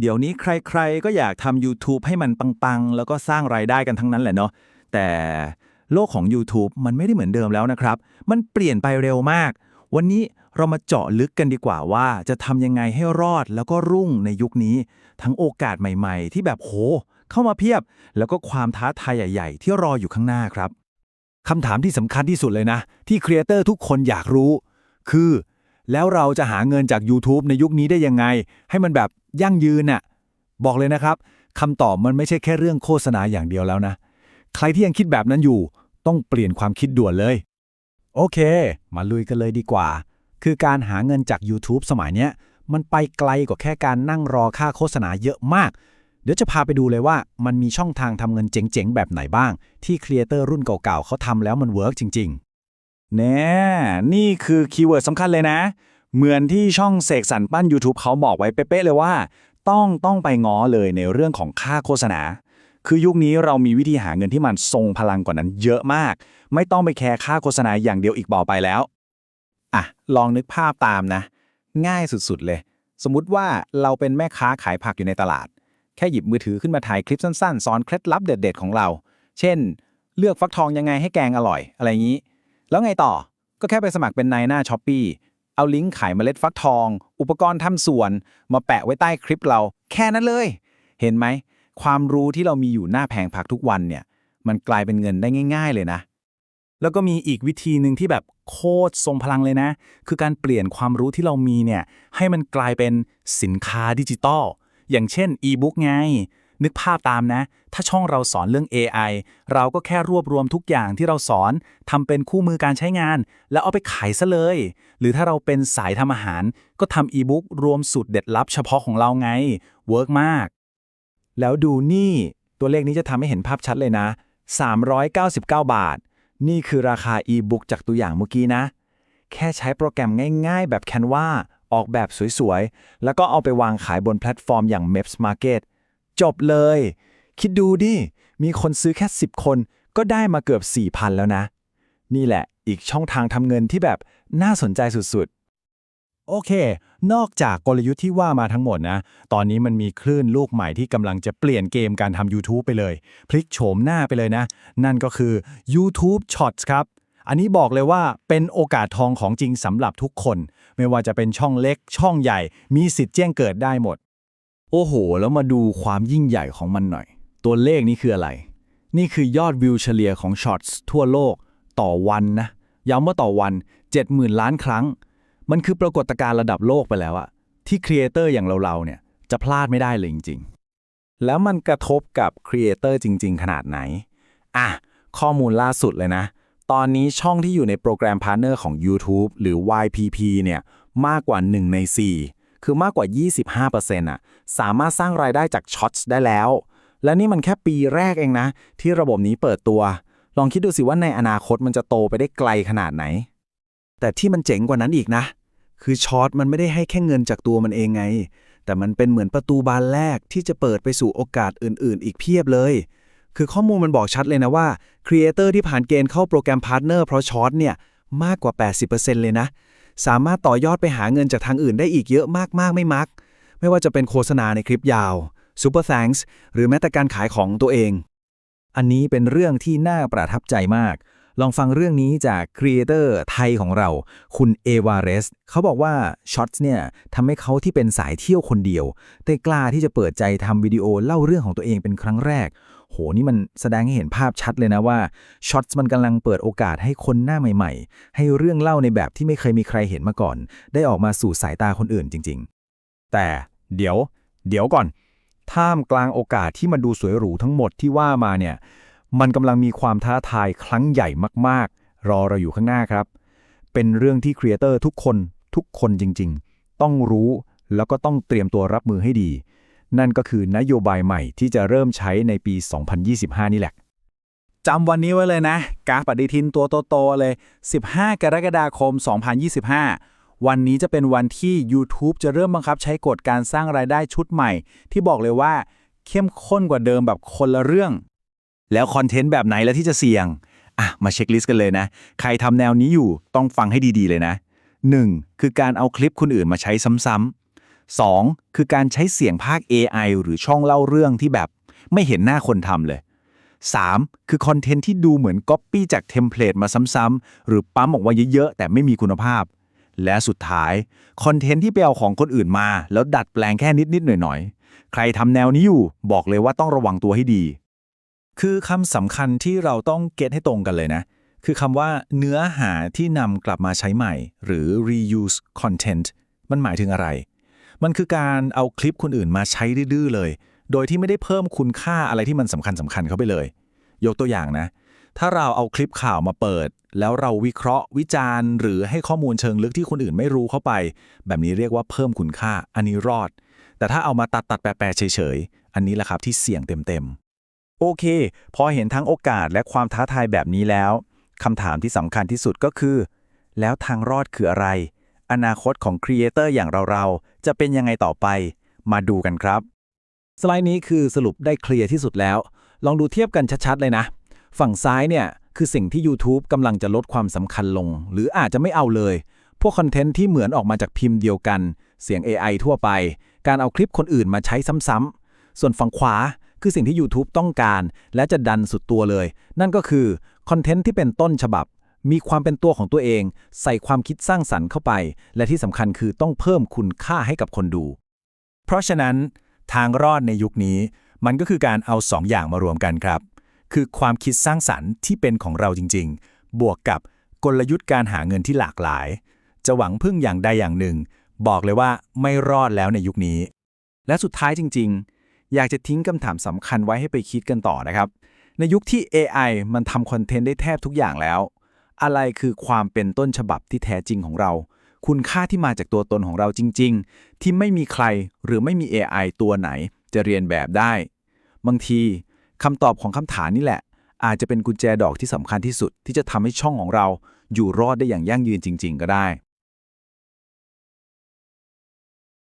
เดี๋ยวนี้ใครๆ ก็อยากทำ YouTube ให้มันปังๆ แล้วก็สร้างรายได้กันทั้งนั้นแหละเนาะ แต่โลกของ YouTube มันไม่ได้เหมือนเดิมแล้วนะครับ มันเปลี่ยนไปเร็วมาก วันนี้เรามาเจาะลึกกันดีกว่าว่าจะทำยังไงให้รอดแล้วก็รุ่งในยุคนี้ ทั้งโอกาสใหม่ๆ ที่แบบโห เข้ามาเพียบ แล้วก็ความท้าทายใหญ่ ๆ ที่รออยู่ข้างหน้าครับคำถามที่สำคัญที่สุดเลยนะ ที่ครีเอเตอร์ทุกคนอยากรู้ คือ แล้วเราจะหาเงินจาก YouTube ในยุคนี้ได้ยังไง ให้มันแบบยั่งยืนน่ะบอกเลยนะครับคำตอบมันไม่ใช่แค่เรื่องโฆษณาอย่างเดียวแล้วนะ ใครที่ยังคิดแบบนั้นอยู่ ต้องเปลี่ยนความคิดด่วนเลย โอเค มาลุยกันเลยดีกว่า คือการหาเงินจาก YouTube สมัยเนี้ย มันไปไกลกว่าแค่การนั่งรอค่าโฆษณาเยอะมาก เดี๋ยวจะพาไปดูเลยว่ามันมีช่องทางทำเงินเจ๋งๆ แบบไหนบ้าง ที่ครีเอเตอร์รุ่นเก่าๆเขาทำแล้วมันเวิร์กจริง ๆ แน่นี่คือคีย์เวิร์ดสำคัญเลยนะ เหมือนที่ช่องเสกสรรปั้น YouTube เขาบอกไว้เป๊ะเลยว่า ต้องต้องไปง้อเลยในเรื่องของค่าโฆษณา คือยุคนี้เรามีวิธีหาเงินที่มันทรงพลังกว่านั้นเยอะมาก ไม่ต้องไปแคร์ค่าโฆษณาอย่างเดียวอีกต่อไปแล้ว อะ ลองนึกภาพตามนะ ง่ายสุดๆเลย สมมุติว่าเราเป็นแม่ค้าขายผักอยู่ในตลาด แค่หยิบมือถือขึ้นมาถ่ายคลิปสั้นๆสอนเคล็ดลับเด็ด ๆ ของเรา เช่น เลือกฟักทองยังไงให้แกงอร่อย อะไรอย่างนี้ แล้วไงต่อ ก็แค่ไปสมัครเป็นนายหน้าช้อปปีเอาลิงก์ขายเมล็ดฟักทอง อุปกรณ์ทำสวน มาแปะไว้ใต้คลิปเรา แค่นั้นเลย เห็นไหม ความรู้ที่เรามีอยู่หน้าแผงผักทุกวันเนี่ย มันกลายเป็นเงินได้ง่าย ๆ เลยนะ แล้วก็มีอีกวิธีหนึ่งที่แบบโคตรทรงพลังเลยนะ คือการเปลี่ยนความรู้ที่เรามีเนี่ย ให้มันกลายเป็นสินค้าดิจิตอล อย่างเช่นอีบุ๊กไง นึกภาพตามนะ ถ้าช่องเราสอนเรื่อง AI เราก็แค่รวบรวมทุกอย่างที่เราสอนทำเป็นคู่มือการใช้งาน แล้วเอาไปขายซะเลย หรือถ้าเราเป็นสายทำอาหาร ก็ทำอีบุ๊กรวมสูตรเด็ดลับเฉพาะของเราไง เวิร์กมาก แล้วดูนี่ ตัวเลขนี้จะทำให้เห็นภาพชัดเลยนะ 399 บาท นี่คือราคาอีบุ๊กจากตัวอย่างเมื่อกี้นะ แค่ใช้โปรแกรมง่ายๆ แบบ Canva ออกแบบสวยๆ แล้วก็เอาไปวางขายบนแพลตฟอร์มอย่าง Maps Market จบเลย คิดดูดิ มีคนซื้อแค่ 10 คนก็ได้มาเกือบ 4,000 แล้วนะ นี่แหละอีกช่องทางทำเงินที่แบบน่าสนใจสุดๆ โอเค นอกจากกลยุทธ์ที่ว่ามาทั้งหมดนะ ตอนนี้มันมีคลื่นลูกใหม่ที่กำลังจะเปลี่ยนเกมการทำ YouTube ไปเลย พลิกโฉมหน้าไปเลยนะ นั่นก็คือ YouTube Shots ครับอันนี้บอกเลยว่าเป็นโอกาสทองของจริงสำหรับทุกคน ไม่ว่าจะเป็นช่องเล็กช่องใหญ่ มีสิทธิ์แจ้งเกิดได้หมด โอ้โห แล้วมาดูความยิ่งใหญ่ของมันหน่อย ตัวเลขนี้คืออะไร นี่คือยอดวิวเฉลี่ยของช็อตส์ทั่วโลก ต่อวันนะ ย้ำว่าต่อวัน 70,000 ล้านครั้ง มันคือปรากฏการณ์ระดับโลกไปแล้วอะที่ครีเอเตอร์อย่างเราๆเนี่ยจะพลาดไม่ได้เลยจริง ๆ แล้วมันกระทบกับครีเอเตอร์จริง ๆ ขนาดไหน อะ ข้อมูลล่าสุดเลยนะ ตอนนี้ช่องที่อยู่ในโปรแกรมพาร์เนอร์ของ YouTube หรือ YPP เนี่ยมากกว่า 1 ใน 4 คือมากกว่า 25%อะสามารถสร้างรายได้จากช็อตได้แล้ว และนี่มันแค่ปีแรกเองนะ ที่ระบบนี้เปิดตัว ลองคิดดูสิว่าในอนาคตมันจะโตไปได้ไกลขนาดไหน แต่ที่มันเจ๋งกว่านั้นอีกนะ คือช็อตมันไม่ได้ให้แค่เงินจากตัวมันเองไง แต่มันเป็นเหมือนประตูบานแรกที่จะเปิดไปสู่โอกาสอื่น ๆ อีกเพียบเลยคือข้อมูลมันบอกชัดเลยนะว่าครีเอเตอร์ที่ผ่านเกณฑ์เข้าโปรแกรมพาร์ทเนอร์เพราะช็อตเนี่ย มากกว่า 80%เลยนะ สามารถต่อยอดไปหาเงินจากทางอื่นได้อีกเยอะมากๆไม่มัก ไม่ว่าจะเป็นโฆษณาในคลิปยาว Super Thanks หรือแม้แต่การขายของตัวเอง อันนี้เป็นเรื่องที่น่าประทับใจมาก ลองฟังเรื่องนี้จากครีเอเตอร์ไทยของเรา คุณเอวาเรสเขาบอกว่าช็อตเนี่ยทำให้เขาที่เป็นสายเที่ยวคนเดียว แต่กล้าที่จะเปิดใจทำวิดีโอเล่าเรื่องของตัวเองเป็นครั้งแรก โหนี่มันแสดงให้เห็นภาพชัดเลยนะว่าช็อตมันกำลังเปิดโอกาสให้คนหน้าใหม่ ๆ ให้เรื่องเล่าในแบบที่ไม่เคยมีใครเห็นมาก่อน ได้ออกมาสู่สายตาคนอื่นจริง ๆ แต่เดี๋ยว เดี๋ยวก่อน ท่ามกลางโอกาสที่มันดูสวยหรูทั้งหมดที่ว่ามาเนี่ย มันกำลังมีความท้าทายครั้งใหญ่มากๆ รอเราอยู่ข้างหน้าครับ เป็นเรื่องที่ครีเอเตอร์ทุกคนทุกคนจริง ๆ ต้องรู้แล้วก็ต้องเตรียมตัวรับมือให้ดี นั่นก็คือนโยบายใหม่ที่จะเริ่มใช้ในปี 2025 นี่แหละจำวันนี้ไว้เลยนะกราฟปฏิทินตัวโตๆเลย 15 กรกฎาคม 2025 วันนี้จะเป็นวันที่ YouTube จะเริ่มบังคับใช้กฎการสร้างรายได้ชุดใหม่ ที่บอกเลยว่า เข้มข้นกว่าเดิมแบบคนละเรื่อง แล้วคอนเทนต์แบบไหนแล้วที่จะเสี่ยงอะมาเช็คลิสต์กันเลยนะ ใครทำแนวนี้อยู่ต้องฟังให้ดีๆเลยนะ 1. คือการเอาคลิปคนอื่นมาใช้ซ้ำๆ 2. คือการใช้เสียงภาค AI หรือช่องเล่าเรื่องที่แบบไม่เห็นหน้าคนทำเลย 3. คือคอนเทนต์ที่ดูเหมือนก๊อปปี้จากเทมเพลตมาซ้ำๆหรือปั๊มออกมาเยอะๆ แต่ไม่มีคุณภาพ และสุดท้าย คอนเทนต์ที่ไปเอาของคนอื่นมา แล้วดัดแปลงแค่นิดๆ หน่อยๆ ใครทำแนวนี้อยู่ บอกเลยว่าต้องระวังตัวให้ดี คือคำสำคัญที่เราต้องเก็ตให้ตรงกันเลยนะ คือคำว่าเนื้อหาที่นำกลับมาใช้ใหม่ หรือ reuse content มันหมายถึงอะไร มันคือการเอาคลิปคนอื่นมาใช้ดื้อเลย โดยที่ไม่ได้เพิ่มคุณค่าอะไรที่มันสำคัญสำคัญเข้าไปเลย ยกตัวอย่างนะ ถ้าเราเอาคลิปข่าวมาเปิด แล้วเราวิเคราะห์วิจารณ์ หรือให้ข้อมูลเชิงลึกที่คนอื่นไม่รู้เข้าไป แบบนี้เรียกว่าเพิ่มคุณค่าอันนี้รอด แต่ถ้าเอามาตัดตัดๆแปะเฉยๆอันนี้แหละครับที่เสี่ยงเต็มๆโอเค พอเห็นทั้งโอกาสและความท้าทายแบบนี้แล้วคำถามที่สำคัญที่สุดก็คือ แล้วทางรอดคืออะไร อนาคตของครีเอเตอร์อย่างเราๆ จะเป็นยังไงต่อไป มาดูกันครับ สไลด์นี้คือสรุปได้เคลียร์ที่สุดแล้ว ลองดูเทียบกันชัดๆ เลยนะ ฝั่งซ้ายเนี่ยคือสิ่งที่ YouTube กำลังจะลดความสำคัญลง หรืออาจจะไม่เอาเลย พวกคอนเทนต์ที่เหมือนออกมาจากพิมพ์เดียวกัน เสียง AI ทั่วไป การเอาคลิปคนอื่นมาใช้ซ้ำๆ ส่วนฝั่งขวาคือสิ่งที่ YouTube ต้องการ และจะดันสุดตัวเลย นั่นก็คือคอนเทนต์ที่เป็นต้นฉบับ มีความเป็นตัวของตัวเอง ใส่ความคิดสร้างสรรค์เข้าไป และที่สำคัญคือต้องเพิ่มคุณค่าให้กับคนดู เพราะฉะนั้นทางรอดในยุคนี้ มันก็คือการเอาสองอย่างมารวมกันครับ คือความคิดสร้างสรรค์ที่เป็นของเราจริง ๆ บวกกับกลยุทธ์การหาเงินที่หลากหลาย จะหวังพึ่งอย่างใดอย่างหนึ่ง บอกเลยว่าไม่รอดแล้วในยุคนี้ และสุดท้ายจริง ๆ อยากจะทิ้งคำถามสำคัญไว้ให้ไปคิดกันต่อนะครับ ในยุคที่ AI มันทำคอนเทนต์ได้แทบทุกอย่างแล้ว อะไรคือความเป็นต้นฉบับที่แท้จริงของเรา คุณค่าที่มาจากตัวตนของเราจริง ๆ ที่ไม่มีใครหรือไม่มี AI ตัวไหน จะเรียนแบบได้ บางทีคำตอบของคำถามนี่แหละ อาจจะเป็นกุญแจดอกที่สำคัญที่สุดที่จะทำให้ช่องของเราอยู่รอดได้อย่างยั่งยืนจริง ๆ ก็ได้